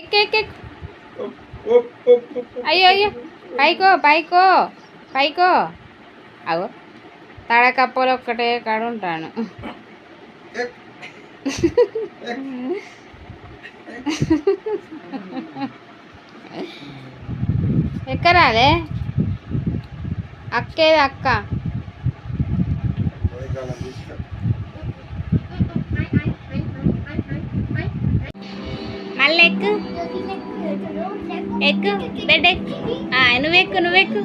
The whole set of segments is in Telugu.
ఎక్కి అయ్యో అయ్యో. పైకో పైకో పైకో. అగో. తడకప్పలు ఒక్కటే కాడ ఉంటాను. ఎక్కరాలే అక్కేది అక్క. మళ్ళీ ఎక్కు? ఎక్కు బెడ్ ఎక్కు నువ్వెక్కు నువ్వెక్కు.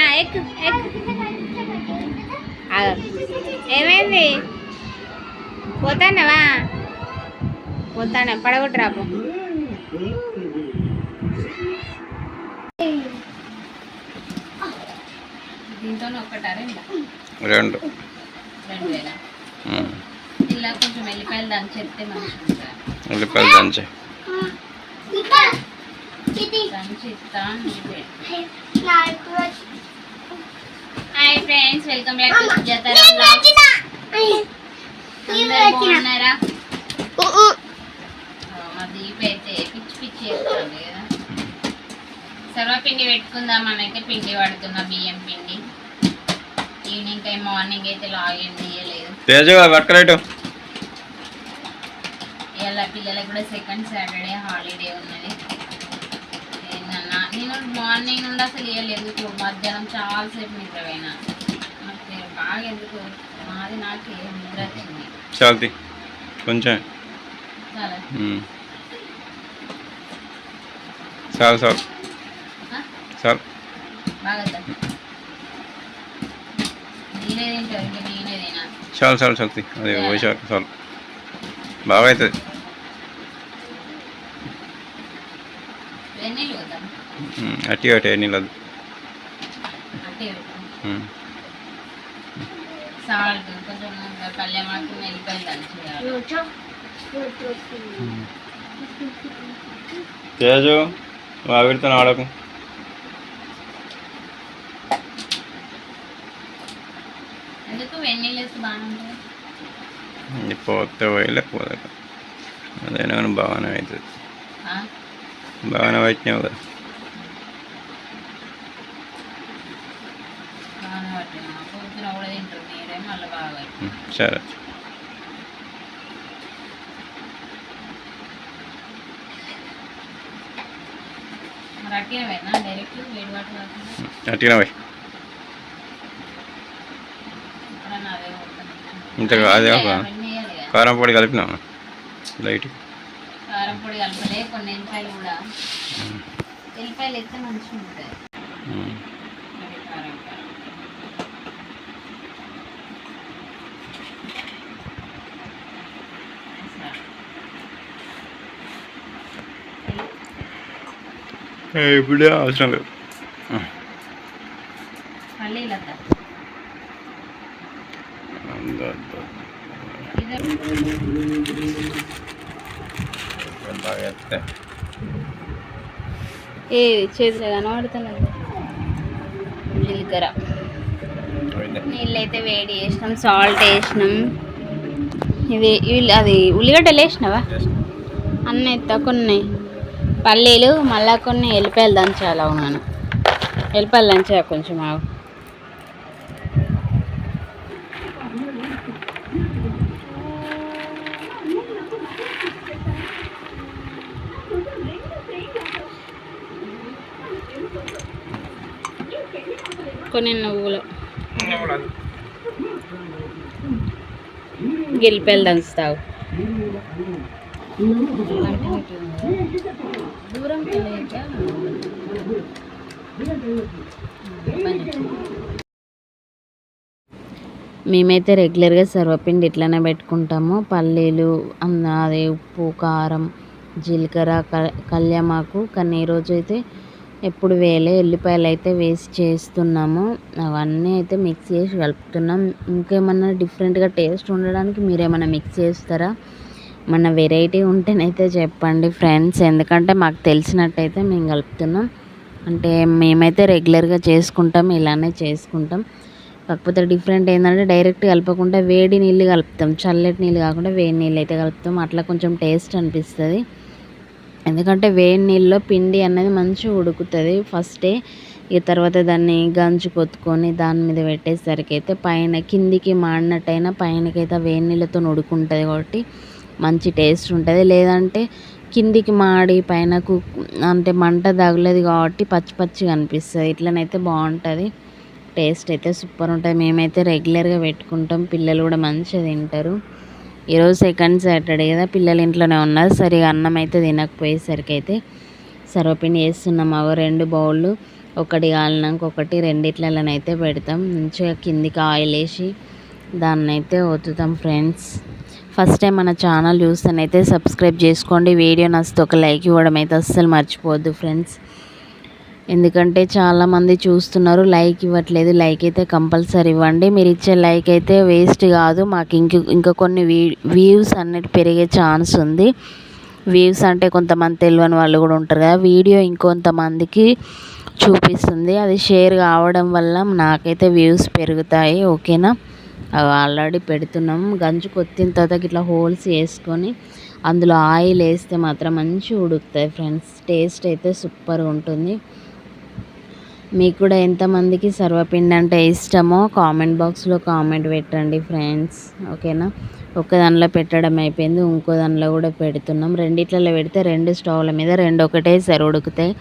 ఆ, ఎక్కు ఎక్కు. ఏమైంది? పోతానవా? పోతానా. పడగొట్టురాపు దీంతో ఒక్కటారా రెండు? రెండు. ఇలా కొంచెం వెళ్ళిపోయాలి దాన్ని చెప్తే మంచిగా ఉంటుంది ఉల్లిపాయలు దంచి. Hi friends welcome back to Sujatha బాగున్నారా? మా దీప్ అయితే పిచ్చి పిచ్చి చేస్తుంది కదా. సర్వపిండి పెట్టుకుందాం అయితే పిండి పడుతున్నా బియ్యం పిండి. ఈవినింగ్ టైం మార్నింగ్ అయితే లాగిన్ తీయలేదు తేజు పట్టుకురేటు పిల్లలకు కూడా సెకండ్ సాటర్డే హాలిడే ఉన్నది. నేను మార్నింగ్ నుండి అసలు ఇవ్వలేదు మధ్యాహ్నం చాలాసేపు నిద్రపోయినా నాకు బాగా ఎందుకు? నాది నాకే నిద్ర వచ్చింది. చాలుతి కొంచెం చాలా. చాలు చాలు? చాలు. చాలు చాలు చాలుతి అది పోసారు చాలు. బాగా అవుతుంది. అట్టి నీళ్ళదు అంటే సాల్ట్ కొంచెం తేజు ఆవిడతో ఆడకు పోతే పోయి లేకపోతే అదైనా కానీ బాగానే అవుతుంది? బాగానే వచ్చినావు కదా బాగానే పట్టినా పొద్దున కూడా తింటారు మీరే మళ్ళీ బాగా ఉమ్. సరే మరి అట్టిగా పోయినా డైరెక్ట్ వేడి వాటర్ కాకుండా అట్టినా పోయి ఎప్పుడన్నా అదే కొడతాను. ఇంతగా అదే ఒక అవన్నీ వేయాలి కదా. కారం పొడి కలిపినా లైట్ కారం పొడి కలపలే కొన్ని ఎల్లిపాయలు కూడా ఎల్లిపాయలు ఎత్తే మంచిగా ఉంటాయి ఇప్పుడే అవసరం లేదు. చేతిలో కనబడుతున్నది జీలకర్ర. నీళ్ళు అయితే వేడి చేసినాం సాల్ట్ వేసినాం. ఇది ఇవి అది ఉల్లిగడ్డలు వేసినావా? అన్నీ ఎత్తా కొన్ని పల్లీలు మళ్ళా కొన్ని ఎల్లిపాయలు దంచాలి. అవునాను ఎల్లిపాయలు దంచా కొంచెం ఆగు. కొన్ని నువ్వులు. గిల్లిపాయలు దంచుతావు. దూరం మేమైతే రెగ్యులర్గా సర్వపిండి ఇట్లనే పెట్టుకుంటాము. పల్లీలు అన్న అది ఉప్పు కారం జీలకర్ర కళ్యామాకు. కానీ ఈరోజు అయితే ఎప్పుడు వేలే ఎల్లిపాయలు అయితే వేసి చేస్తున్నాము. అవన్నీ అయితే మిక్స్ చేసి కలుపుతున్నాం. ఇంకేమన్నా డిఫరెంట్గా టేస్ట్ ఉండడానికి మీరేమన్నా మిక్స్ చేస్తారా? మన వెరైటీ ఉంటేనైతే చెప్పండి ఫ్రెండ్స్ ఎందుకంటే మాకు తెలిసినట్టయితే మేము కలుపుతున్నాం. అంటే మేమైతే రెగ్యులర్గా చేసుకుంటాం ఇలానే చేసుకుంటాం. కాకపోతే డిఫరెంట్ ఏంటంటే డైరెక్ట్ కలపకుండా వేడి నీళ్ళు కలుపుతాం. చల్లటి నీళ్ళు కాకుండా వేడి నీళ్ళు అయితే కలుపుతాం. అట్లా కొంచెం టేస్ట్ అనిపిస్తుంది. ఎందుకంటే వేడి నీళ్ళలో పిండి అనేది మంచిగా ఉడుకుతుంది. ఫస్టే ఇక తర్వాత దాన్ని గంజు కొత్తుకొని దాని మీద పెట్టేసరికి అయితే పైన కిందికి మాడినట్టయినా పైనకైతే వేడి నీళ్ళతో ఉడుకుంటుంది కాబట్టి మంచి టేస్ట్ ఉంటుంది. లేదంటే కిందికి మాడి పైన అంటే మంట తగలేదు కాబట్టి పచ్చి పచ్చిగా అనిపిస్తుంది. ఇట్లనైతే బాగుంటుంది. టేస్ట్ అయితే సూపర్ ఉంటుంది. మేమైతే రెగ్యులర్గా పెట్టుకుంటాం. పిల్లలు కూడా మంచిగా తింటారు. ఈరోజు సెకండ్ సాటర్డే కదా. పిల్లలు ఇంట్లోనే ఉన్నారు. సరిగా అన్నం అయితే తినకపోయేసరికి అయితే సర్వపిండి వేస్తున్నాం అవ రెండు బౌళ్ళు ఒకటి కాలినాక ఒకటి రెండిట్లలోనైతే పెడతాం. మంచిగా కిందికి ఆయిల్ వేసి దాన్ని అయితే ఫ్రెండ్స్. ఫస్ట్ టైం మన ఛానల్ అయితే సబ్స్క్రైబ్ చేసుకోండి. వీడియో నచ్చితే ఒక లైక్ ఇవ్వడం అయితే అస్సలు మర్చిపోవద్దు ఫ్రెండ్స్. ఎందుకంటే చాలామంది చూస్తున్నారు లైక్ ఇవ్వట్లేదు. లైక్ అయితే కంపల్సరీ ఇవ్వండి. మీరు ఇచ్చే లైక్ అయితే వేస్ట్ కాదు. మాకు ఇంక ఇంకా కొన్ని వ్యూస్ అన్నిటి పెరిగే ఛాన్స్ ఉంది. వ్యూస్ అంటే కొంతమంది తెలియని వాళ్ళు కూడా ఉంటారు కదా. వీడియో ఇంకొంతమందికి చూపిస్తుంది. అది షేర్ కావడం వల్ల నాకైతే వ్యూస్ పెరుగుతాయి. ఓకేనా? ఆల్రెడీ పెడుతున్నాం. గంజు కొత్తిన తర్వాత ఇట్లా హోల్స్ వేసుకొని అందులో ఆయిల్ వేస్తే మాత్రం మంచిగా ఉడుకుతాయి ఫ్రెండ్స్. టేస్ట్ అయితే సూపర్గా ఉంటుంది. మీకు కూడా ఎంతమందికి సర్వపిండి అంటే ఇష్టమో కామెంట్ బాక్స్లో కామెంట్ పెట్టండి ఫ్రెండ్స్. ఓకేనా? ఒక దానిలో పెట్టడం అయిపోయింది. ఇంకో దానిలో కూడా పెడుతున్నాం. రెండిట్లలో పెడితే రెండు స్టవ్ల మీద రెండు ఒకటేసారి ఉడుకుతాయి.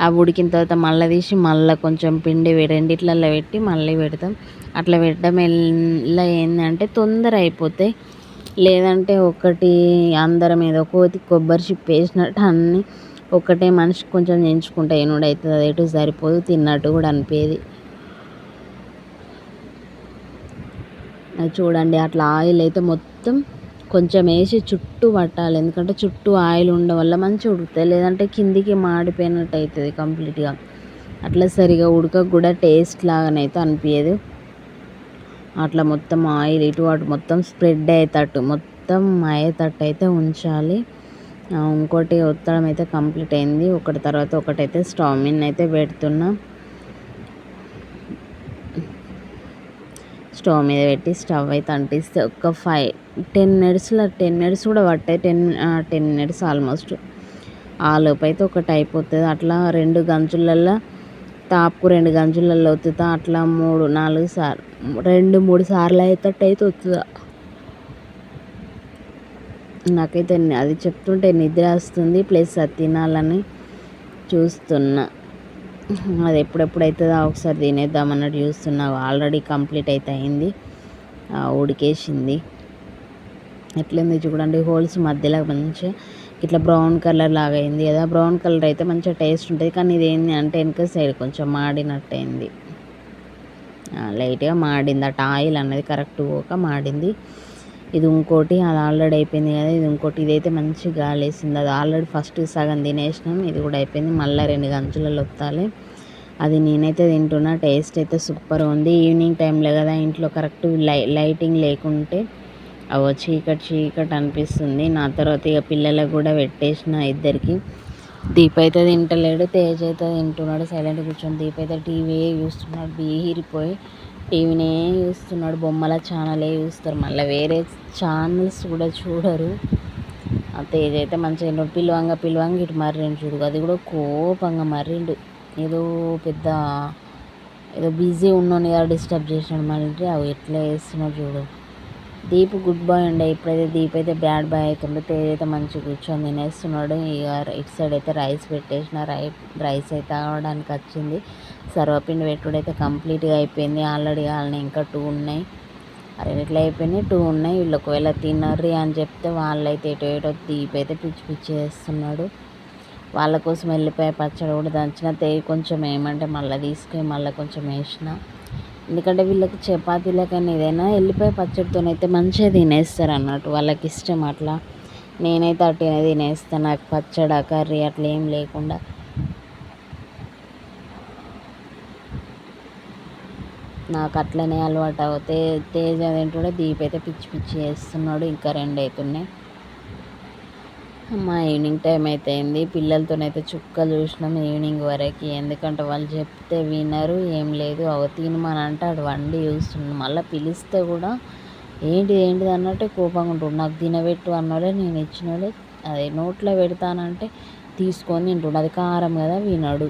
అవి ఉడికిన తర్వాత మళ్ళీ తీసి మళ్ళీ కొంచెం పిండి రెండిట్లలో పెట్టి మళ్ళీ పెడతాం. అట్లా పెట్టడం వల్ల ఏంటంటే తొందర అయిపోతాయి. లేదంటే ఒకటి అందరం ఏదో కోతి కొబ్బరి చిప్ప వేసినట్టు అన్నీ ఒకటే మనిషికి కొంచెం చేయించుకుంటే ఏనుడు అవుతుంది అది ఎటు సరిపోదు. తిన్నట్టు కూడా అనిపించేది చూడండి అట్లా ఆయిల్ అయితే మొత్తం కొంచెం వేసి చుట్టూ పట్టాలి. ఎందుకంటే చుట్టూ ఆయిల్ ఉండడం వల్ల మంచిగా ఉడుకుతాయి. లేదంటే కిందికి మాడిపోయినట్టు అవుతుంది కంప్లీట్గా. అట్లా సరిగా ఉడక కూడా టేస్ట్ లాగానైతే అనిపించదు అట్లా మొత్తం ఆయిల్ ఇటు అటు మొత్తం స్ప్రెడ్ అయ్యేటట్టు మొత్తం అయ్యేటట్టు అయితే ఉంచాలి. ఇంకోటి ఉత్తరం అయితే కంప్లీట్ అయింది. ఒకటి తర్వాత ఒకటైతే స్టవ్ మీద అయితే పెడుతున్నా. స్టవ్ మీద పెట్టి స్టవ్ అయితే అంటిస్తే ఒక ఫైవ్ టెన్ మినిట్స్లో టెన్ మినిట్స్ కూడా పట్టాయి టెన్ టెన్ మినిట్స్ ఆల్మోస్ట్. ఆ లోపు అయితే ఒకటి అయిపోతుంది. అట్లా రెండు గంజులల్లో తాపుకు రెండు గంజులల్లో ఒత్తుతా అట్లా మూడు నాలుగు సార్లు రెండు మూడు సార్లు అయ్యేటట్టు అయితే ఒత్తుతా. నాకైతే అది చెప్తుంటే నిద్ర వస్తుంది. ప్లస్ అది తినాలని చూస్తున్నా. అది ఎప్పుడెప్పుడు అవుతుందో ఒకసారి తినేద్దామన్నట్టు చూస్తున్నా. ఆల్రెడీ కంప్లీట్ అయితే అయింది. ఉడికేసింది. ఎట్లుంది చూడండి హోల్స్ మధ్యలో మంచిగా ఇట్లా బ్రౌన్ కలర్ లాగా అయింది కదా. బ్రౌన్ కలర్ అయితే మంచిగా టేస్ట్ ఉంటుంది. కానీ ఇది ఏంది అంటే వెనక సైడ్ కొంచెం మాడినట్టయింది. లైట్గా మాడింది. అట్ ఆయిల్ అనేది కరెక్ట్ పోక మాడింది. ఇది ఇంకోటి అది ఆల్రెడీ అయిపోయింది కదా. ఇది ఇంకోటి ఇదైతే మంచి గాలి వేసింది అది ఆల్రెడీ ఫస్ట్ సగం తినేసినాం. ఇది కూడా అయిపోయింది. మళ్ళీ రెండు గంటలలో వత్తాలి అది నేనైతే తింటున్నా. టేస్ట్ అయితే సూపర్ ఉంది. ఈవినింగ్ టైంలో కదా ఇంట్లో కరెక్ట్ లై లైటింగ్ లేకుంటే అవి చీకటి చీకటి అనిపిస్తుంది. నా తర్వాత ఇక పిల్లలకు కూడా పెట్టేసిన ఇద్దరికి. దీప్ అయితే తింటలేడు తేజ్ అయితే తింటున్నాడు. సైలెంట్ కూర్చొని దీప్ అయితే టీవీ చూస్తున్నాడు. బీహిరిపోయి టీవీనే చూస్తున్నాడు. బొమ్మల ఛానలే చూస్తారు. మళ్ళీ వేరే ఛానల్స్ కూడా చూడరు. ఆ తేజ్ అయితే మంచిగా పిలువంగా పిలువంగా ఇటు మర్రిండు చూడు. అది కూడా కోపంగా మర్రిండు. ఏదో పెద్ద ఏదో బిజీ ఉన్నాను కదా డిస్టర్బ్ చేసినాడు. మళ్ళీ అవి ఎట్లా వేస్తున్నాడు చూడు. దీప్ గుడ్ బాయ్ ఉండే ఇప్పుడైతే దీప్ అయితే బ్యాడ్ బాయ్ అవుతుండే. తేజ్ అయితే మంచిగా కూర్చొని తినేస్తున్నాడు. ఇక ఇటు సైడ్ అయితే రైస్ పెట్టేసిన. రై రైస్ అయితే ఆవడానికి వచ్చింది. సర్వపిండి పెట్టుడు అయితే కంప్లీట్గా అయిపోయింది. ఆల్రెడీ వాళ్ళని ఇంకా టూ ఉన్నాయి. అరే ఇట్లా అయిపోయినాయి టూ ఉన్నాయి. వీళ్ళు ఒకవేళ తినర్రి అని చెప్తే వాళ్ళైతే ఎటో ఎటో దీప్ అయితే పిచ్చి పిచ్చి చేస్తున్నాడు. వాళ్ళ కోసం వెళ్ళిపోయి పచ్చడి కూడా దంచిన. తేగి కొంచెం ఏమంటే మళ్ళీ తీసుకొని మళ్ళీ కొంచెం వేసిన. ఎందుకంటే వీళ్ళకి చపాతీలకైనా ఏదైనా వెళ్ళిపోయి పచ్చడితోనైతే మంచిగా తినేస్తారు అన్నట్టు వాళ్ళకి ఇష్టం అట్లా. నేనైతే అట్టినే తినేస్తాను నాకు పచ్చడి కర్రీ అట్లా ఏం లేకుండా. నాకు అట్లనే అలవాటు అవుతే తేజ తింటుండే దీప్ అయితే పిచ్చి పిచ్చి చేస్తున్నాడు ఇంకా రెండు అవుతున్నాయి మా ఈవినింగ్ టైం అయితే అయింది పిల్లలతోనైతే చుక్కలు చూసినాం ఈవినింగ్ వరకు. ఎందుకంటే వాళ్ళు చెప్తే వినరు ఏం లేదు. అవ తినమని అంటే ఆడు వండి చూస్తుండు. మళ్ళీ పిలిస్తే కూడా ఏంటి ఏంటిది అన్నట్టే కోపంగా ఉంటుండు. నాకు తినబెట్టు అన్నాడే నేను ఇచ్చినోడే అదే నోట్లో పెడతానంటే తీసుకొని తింటుండు. అది కారం కదా వినడు.